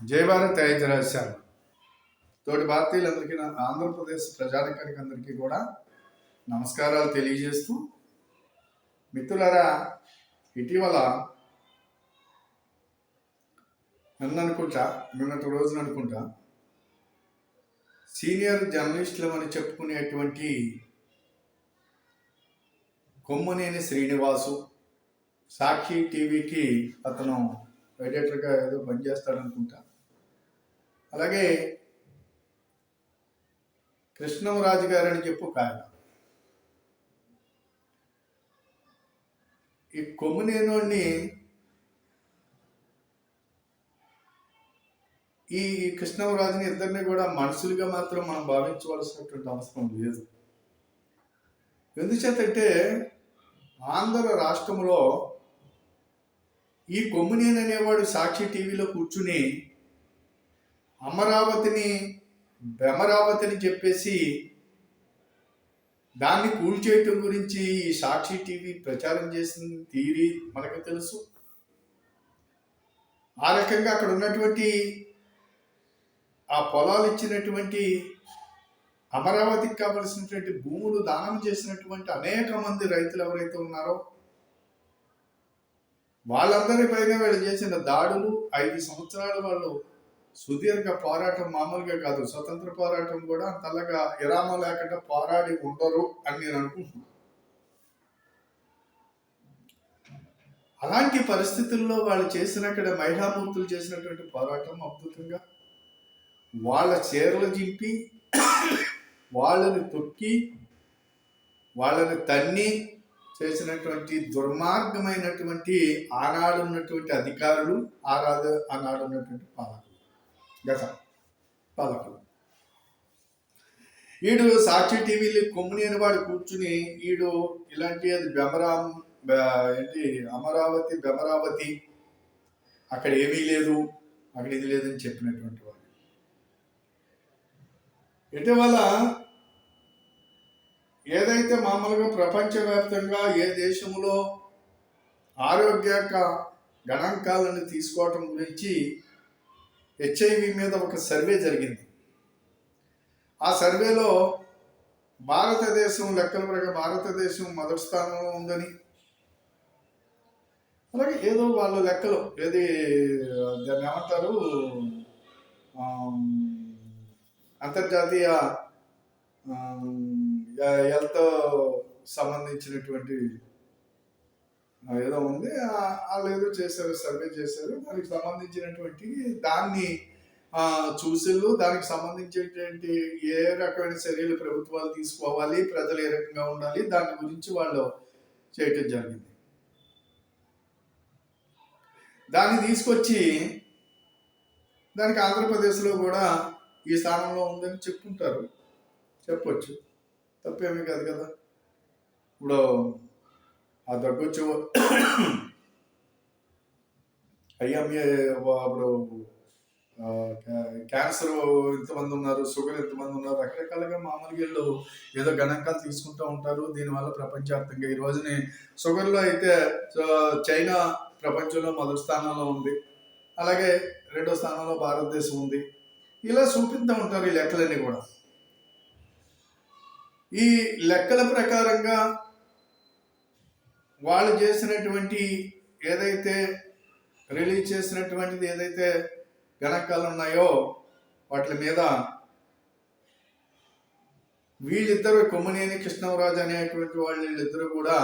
జై భారత్ ఐదు తోటి భారతీయులందరికీ నా ఆంధ్రప్రదేశ్ ప్రజానికానికి అందరికీ కూడా నమస్కారాలు తెలియజేస్తూ మిత్రులారా ఇటీవల నిన్న అనుకుంటా నిన్నటి రోజున అనుకుంటా సీనియర్ జర్నలిస్టులు అని చెప్పుకునేటువంటి కొమ్మునేని శ్రీనివాసు సాక్షి టీవీకి అతను ఎడిటర్గా ఏదో పనిచేస్తాడనుకుంటా. అలాగే కృష్ణరాజు గారు అని చెప్పు ఒక ఈ కొమ్మునేనోడిని ఈ కృష్ణరాజుని ఇద్దరిని కూడా మనుషులుగా మాత్రం మనం భావించవలసినటువంటి అవసరం లేదు. ఎందుచేతంటే ఆంధ్ర రాష్ట్రంలో ఈ కొమ్మునేని అనేవాడు సాక్షి టీవీలో కూర్చుని అమరావతిని భ్రమరావతిని చెప్పేసి దాన్ని కూల్చేయటం గురించి ఈ సాక్షి టీవీ ప్రచారం చేసిన తీరి మనకు తెలుసు. ఆ రకంగా అక్కడ ఉన్నటువంటి ఆ పొలాలు ఇచ్చినటువంటి అమరావతికి కావలసినటువంటి భూములు దానం చేసినటువంటి అనేక మంది రైతులు ఎవరైతే ఉన్నారో వాళ్ళందరి పైన వీళ్ళు చేసిన దాడులు ఐదు సంవత్సరాలు వాళ్ళు సుదీర్ఘ పోరాటం మామూలుగా కాదు. స్వతంత్ర పోరాటం కూడా అంతలాగా విరామం లేకుండా పోరాడి ఉండరు అని నేను అనుకుంటున్నాను అలాంటి పరిస్థితుల్లో వాళ్ళు చేసిన అక్కడ మహిళామూర్తులు చేసినటువంటి పోరాటం అద్భుతంగా వాళ్ళ చీరలు దింపి వాళ్ళని తొక్కి వాళ్ళని తన్ని చేసినటువంటి దుర్మార్గమైనటువంటి ఆనాడు ఉన్నటువంటి అధికారులు ఆరాధ ఆనాడు ఉన్నటువంటి పాలకులు. గత పాలకులు ఈడు సాక్షి టీవీలు కొమ్ముని వాడు కూర్చుని ఈడు ఇలాంటి అది బెమరాం ఏంటి అమరావతి బెమరావతి అక్కడ ఏమీ లేదు అక్కడ ఇది లేదని చెప్పినటువంటి వాడు. ఇటీవల ఏదైతే మామూలుగా ప్రపంచవ్యాప్తంగా ఏ దేశంలో ఆరోగ్య గణాంకాలను తీసుకోవటం గురించి హెచ్ఐవి మీద ఒక సర్వే జరిగింది. ఆ సర్వేలో భారతదేశం లెక్కల ప్రకారం భారతదేశం మొదటి స్థానంలో ఉందని అలాగే ఏదో వాళ్ళ లెక్కలు ఏది దాన్ని ఏమంటారు? అంతర్జాతీయ హెల్త్ సంబంధించినటువంటి ఏదో ఉంది. వాళ్ళు ఏదో చేశారు సర్వే చేశారు. దానికి సంబంధించినటువంటి దాన్ని ఆ, చూసిళ్ళు. దానికి సంబంధించినటువంటి ఏ రకమైన చర్యలు ప్రభుత్వాలు తీసుకోవాలి ప్రజలు ఏ రకంగా ఉండాలి దాని గురించి వాళ్ళు చేయటం జరిగింది. దాన్ని తీసుకొచ్చి దానికి ఆంధ్రప్రదేశ్లో కూడా ఈ స్థానంలో ఉందని చెప్పుకుంటారు చెప్పొచ్చు. తప్పేమీ కాదు కదా. ఇప్పుడు ఆ దగ్గొచ్చి అయ్యా మీ ఇప్పుడు క్యాన్సర్ ఎంతమంది ఉన్నారు షుగర్ ఎంతమంది ఉన్నారు రకరకాలుగా మామూలుగా వీళ్ళు ఏదో గణాంకాలు తీసుకుంటూ ఉంటారు. దీనివల్ల ప్రపంచవ్యాప్తంగా ఈ రోజుని షుగర్లో అయితే చైనా ప్రపంచంలో మొదటి స్థానంలో ఉంది. అలాగే రెండో స్థానంలో భారతదేశం ఉంది. ఇలా చూపిస్తూ ఉంటారు ఈ లెక్కలన్నీ కూడా. ఈ లెక్కల ప్రకారంగా వాళ్ళు చేసినటువంటి ఏదైతే రిలీజ్ చేసినటువంటిది ఏదైతే గణకాలు ఉన్నాయో వాటి మీద వీళ్ళిద్దరు కొమ్మనేని కృష్ణరాజు అనేటువంటి వాళ్ళు వీళ్ళిద్దరూ కూడా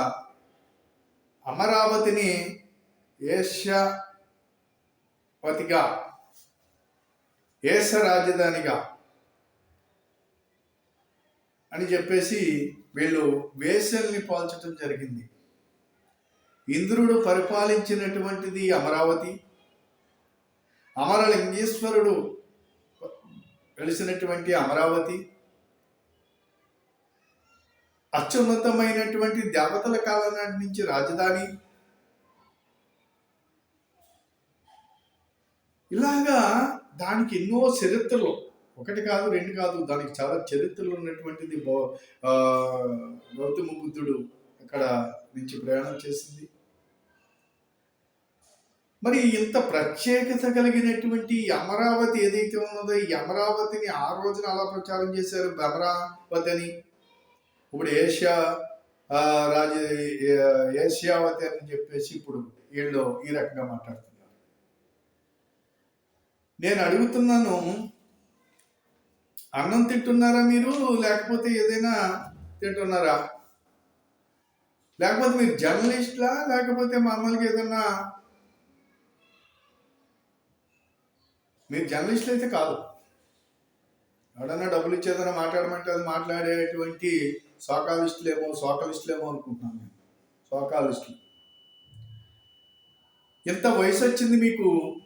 అమరావతిని ఏష్యాపతిగా ఏష రాజధానిగా అని చెప్పేసి వీళ్ళు వేసల్ని పోల్చడం జరిగింది. ఇంద్రుడు పరిపాలించినటువంటిది అమరావతి. అమరలింగేశ్వరుడు వెలిసినటువంటి అమరావతి. అత్యున్నతమైనటువంటి దేవతల కాలం నాటి నుంచి రాజధాని. ఇలాగా దానికి ఎన్నో చరిత్రలు. ఒకటి కాదు రెండు కాదు దానికి చాలా చరిత్రలు ఉన్నటువంటిది గౌతమ బుద్ధుడు అక్కడ నుంచి ప్రయాణం చేసింది. మరి ఇంత ప్రత్యేకత కలిగినటువంటి అమరావతి ఏదైతే ఉన్నదో ఈ అమరావతిని ఆ రోజున అలా ప్రచారం చేశారు అమరావతి అని. ఇప్పుడు ఏషియా రాజ ఏషియావతి అని చెప్పేసి ఇప్పుడు వీళ్ళు ఈ రకంగా మాట్లాడుతున్నారు. నేను అడుగుతున్నాను అన్నం తింటున్నారా మీరు? లేకపోతే ఏదైనా తింటున్నారా? లేకపోతే మీరు జర్నలిస్ట్లా? లేకపోతే మామూలుగా ఏదన్నా మీరు జర్నలిస్టులు అయితే కాదు. ఎవడన్నా డబ్బులు ఇచ్చేదన్నా మాట్లాడమంటే అది మాట్లాడేటువంటి సోకాలిస్టులేమో సోకాలిస్టులేమో అనుకుంటున్నాను నేను. సోకాలిస్టులు. ఎంత వయసు వచ్చింది మీకు?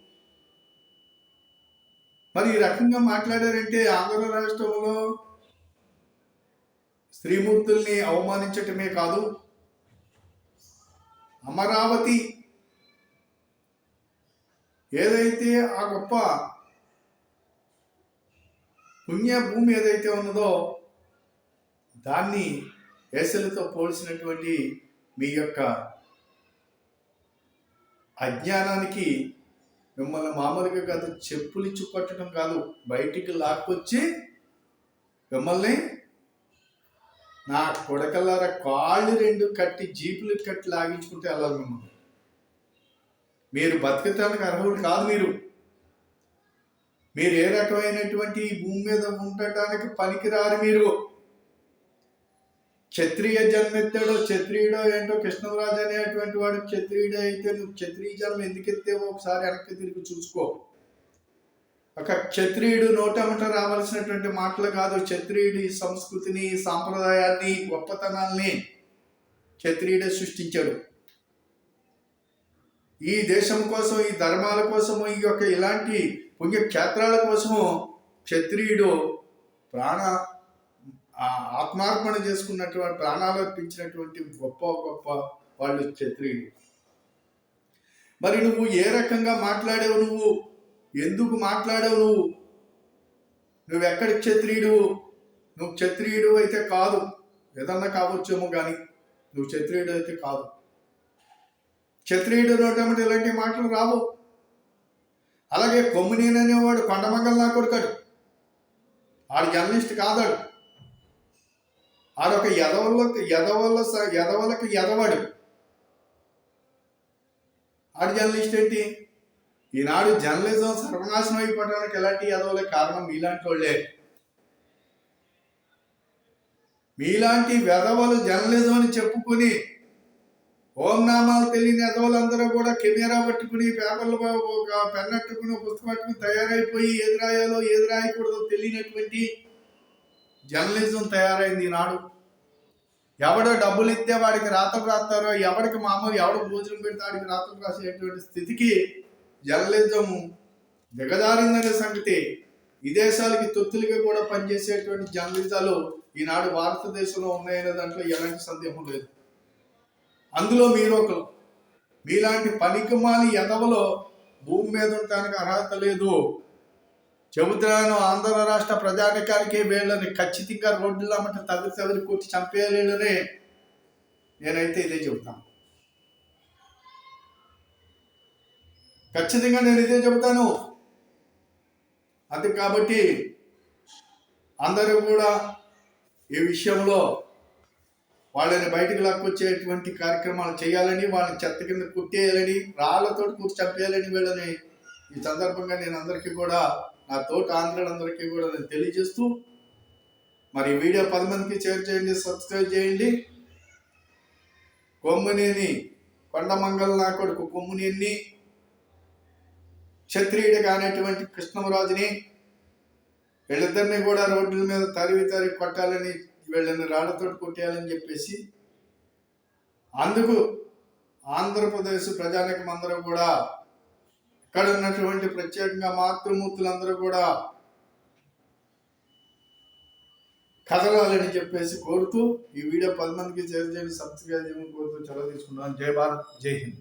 మరి ఈ రకంగా మాట్లాడారంటే ఆంధ్ర రాష్ట్రంలో స్త్రీమూర్తుల్ని అవమానించటమే కాదు. అమరావతి ఏదైతే ఆ గొప్ప పుణ్య భూమి ఏదైతే ఉన్నదో దాన్ని వేసలతో పోల్చినటువంటి మీ యొక్క అజ్ఞానానికి మిమ్మల్ని మామూలుగా కాదు చెప్పులు ఇచ్చి కొట్టడం కాదు బయటికి లాక్కొచ్చి మిమ్మల్ని నా కొడకల్లారా కాళ్ళు రెండు కట్టి జీపులు కట్టి లాగించుకుంటే వెళ్ళాలి మిమ్మల్ని మీరు బతికటానికి అర్హుడు కాదు మీరు. మీరు ఏ రకమైనటువంటి భూమి మీద ఉండటానికి పనికిరారు మీరు. క్షత్రియ జన్మెత్తాడో క్షత్రియుడో ఏంటో కృష్ణరాజు అనేటువంటి వాడు క్షత్రియుడు అయితే నువ్వు క్షత్రియ జన్మ ఎందుకు ఎత్తావో ఒకసారి వెనక్కి తిరిగి చూసుకో. ఒక క్షత్రియుడు నోటమట రావాల్సినటువంటి మాటలు కాదు. క్షత్రియుడి సంస్కృతిని సాంప్రదాయాన్ని గొప్పతనాల్ని క్షత్రియుడే సృష్టించాడు. ఈ దేశం కోసం ఈ ధర్మాల కోసము ఈ యొక్క ఇలాంటి పుణ్యక్షేత్రాల కోసము క్షత్రియుడు ప్రాణ ఆత్మార్పణ చేసుకున్నటువంటి ప్రాణాలు అర్పించినటువంటి గొప్ప గొప్ప వాళ్ళు క్షత్రియుడు మరి నువ్వు ఏ రకంగా మాట్లాడావు నువ్వు? ఎందుకు మాట్లాడావు నువ్వు? నువ్వు ఎక్కడి క్షత్రియుడు? నువ్వు క్షత్రియుడు అయితే కాదు. ఏదన్నా కావచ్చేమో కానీ నువ్వు క్షత్రియుడు అయితే కాదు. క్షత్రియుడు నోటమిటి ఇలాంటి మాటలు రావు. అలాగే కొమ్మినేననేవాడు అనేవాడు నా కొడుకాడు. ఆడు జర్నలిస్ట్ కాదాడు. ఆడొక ఎదవలకు ఎదవల స- ఎదవలకు ఎదవడు ఆడు జర్నలిస్ట్ ఏంటి? ఈనాడు జర్నలిజం సర్వనాశనం అయిపోవడానికి ఎలాంటి ఎదవలే కారణం మీలాంటి వాళ్ళే. మీలాంటి వెదవలు జర్నలిజం అని చెప్పుకొని ఓం నామాలు తెలియని ఎదవలందరూ కూడా కెమెరా పట్టుకుని పేపర్లు ఒక పెన్ పట్టుకుని పుస్తకం పట్టుకుని తయారైపోయి ఏది రాయాలో ఏది రాయకూడదో తెలియనటువంటి జర్నలిజం తయారైంది ఈనాడు. ఎవడో డబ్బులు ఇస్తే వాడికి రాతలు రాస్తారో ఎవడికి మామూలు ఎవడు భోజనం పెడితే వాడికి రాతలు రాసేటువంటి స్థితికి జర్నలిజం దిగజారిందనే సంగతి. విదేశాలకి తొత్తులుగా కూడా పనిచేసేటువంటి జర్నలిజాలు ఈనాడు భారతదేశంలో ఉన్నాయనే దాంట్లో ఎలాంటి సందేహం లేదు. అందులో మీరు ఒకరు మీలాంటి పనికిమాలి ఎదవలో భూమి మీద ఉండటానికి అర్హత లేదు. చెబుతున్నాను ఆంధ్ర రాష్ట్ర ప్రజానికానికి వీళ్ళని ఖచ్చితంగా రోడ్డులో అమ్మట తగిలి తగిలి కొట్టి చంపేయాలని నేనైతే ఇదే చెబుతాను. ఖచ్చితంగా నేను ఇదే చెబుతాను. అది కాబట్టి అందరూ కూడా ఈ విషయంలో వాళ్ళని బయటకు లాక్కొచ్చేటువంటి కార్యక్రమాలు చేయాలని వాళ్ళని చెత్త కింద కుట్టేయాలని రాళ్ళతో కూర్చి చంపేయాలని వీళ్ళని ఈ సందర్భంగా నేను అందరికీ కూడా నా తోటి ఆంధ్రులందరికీ కూడా నేను తెలియజేస్తూ మరి వీడియో పది మందికి షేర్ చేయండి సబ్స్క్రైబ్ చేయండి. కొమ్మునేని కొండమంగళ నా కొడుకు కొమ్మునేని క్షత్రియుడు కానటువంటి కృష్ణమరాజుని వీళ్ళిద్దరిని కూడా రోడ్ల మీద తరివి తరివి కొట్టాలని వీళ్ళని రాళ్ళతో కొట్టేయాలని చెప్పేసి అందుకు ఆంధ్రప్రదేశ్ ప్రజానికం అందరూ కూడా ఇక్కడ ఉన్నటువంటి ప్రత్యేకంగా మాతృమూర్తులందరూ కూడా కదలాలని చెప్పేసి కోరుతూ ఈ వీడియో పది మందికి షేర్ సబ్స్క్రైబ్ చేయమని కోరుతూ చొరవ తీసుకున్నాను జై భారత్ జై హింద్.